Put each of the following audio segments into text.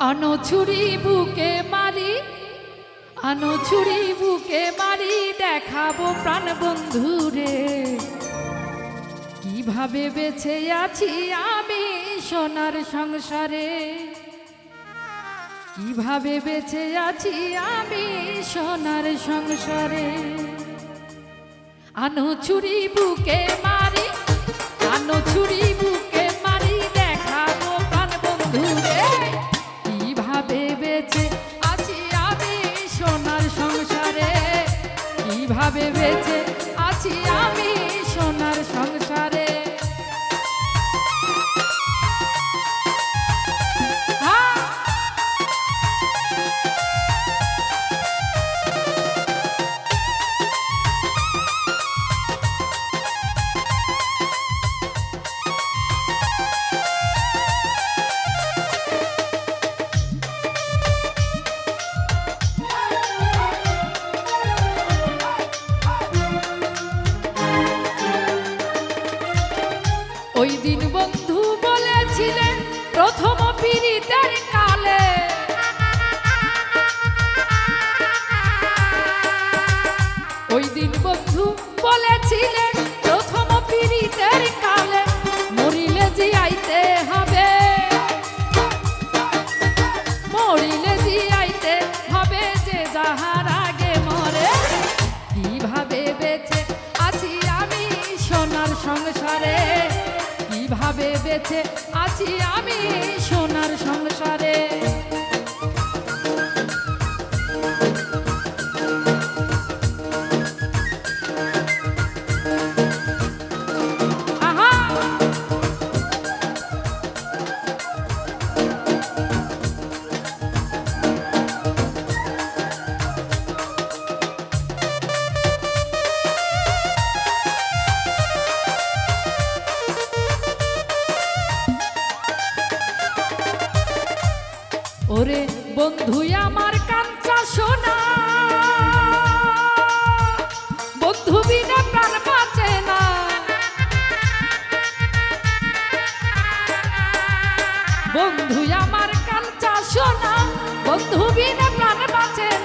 আনো ছুরি বুকে মারি, আনো ছুরি বুকে মারি, দেখাবো প্রাণ বন্ধুরে। কীভাবে বেঁচে আছি আমি সোনার সংসারে? কীভাবে বেঁচে আছি আমি সোনার সংসারে? আনো ছুরি বুকে মারি, আনো ছুরি বুকে ওই দিন বন্ধু বলেছিলেন প্রথম পীড়িতের বেঁচে আছি ওরে বন্ধু, আমার কাঞ্চা সোনা। বন্ধু বিনা প্রাণ বাঁচে না। বন্ধু, আমার কাঞ্চা সোনা। বন্ধু বিনা প্রাণ বাঁচে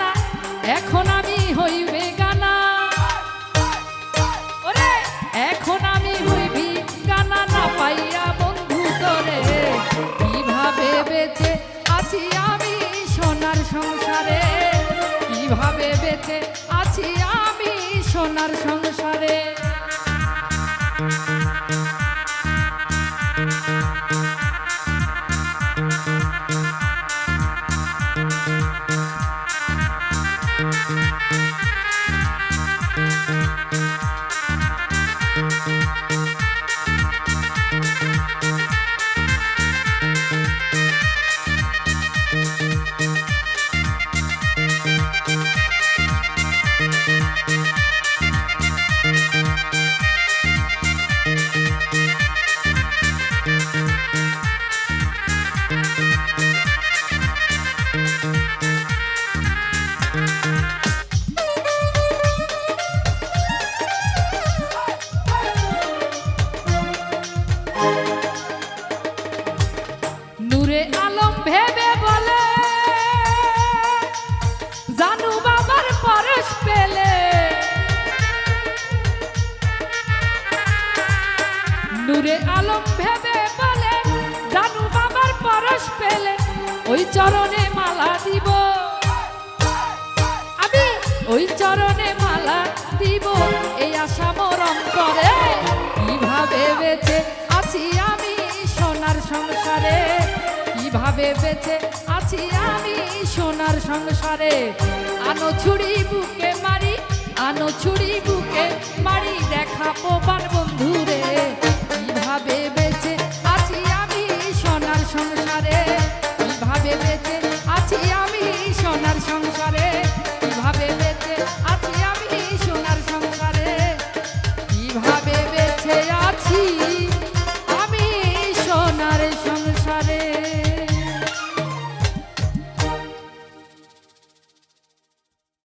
কীভাবে আলম ভেবে বলে, জানু বাবার পরশ পেলে। নূরে আলম ভেবে বলে, জানু বাবার পরশ পেলে, ওই চরণে মালা দিব। আমি ওই চরণে মালা দিব, এই আশা মরম করে। কীভাবে বেঁচে আছি আমি সোনার সংসারে? ভাবে বেঁচে আছি আমি সোনার সংসারে। আনো ছুরি বুকে মারি, আনো ছুরি বুকে মারি, দেখাবো বার বন্ধুরে। কীভাবে বেঁচে আছি আমি সোনার সংসারে? কীভাবে বেঁচে আছি আমি সোনার সংসারে?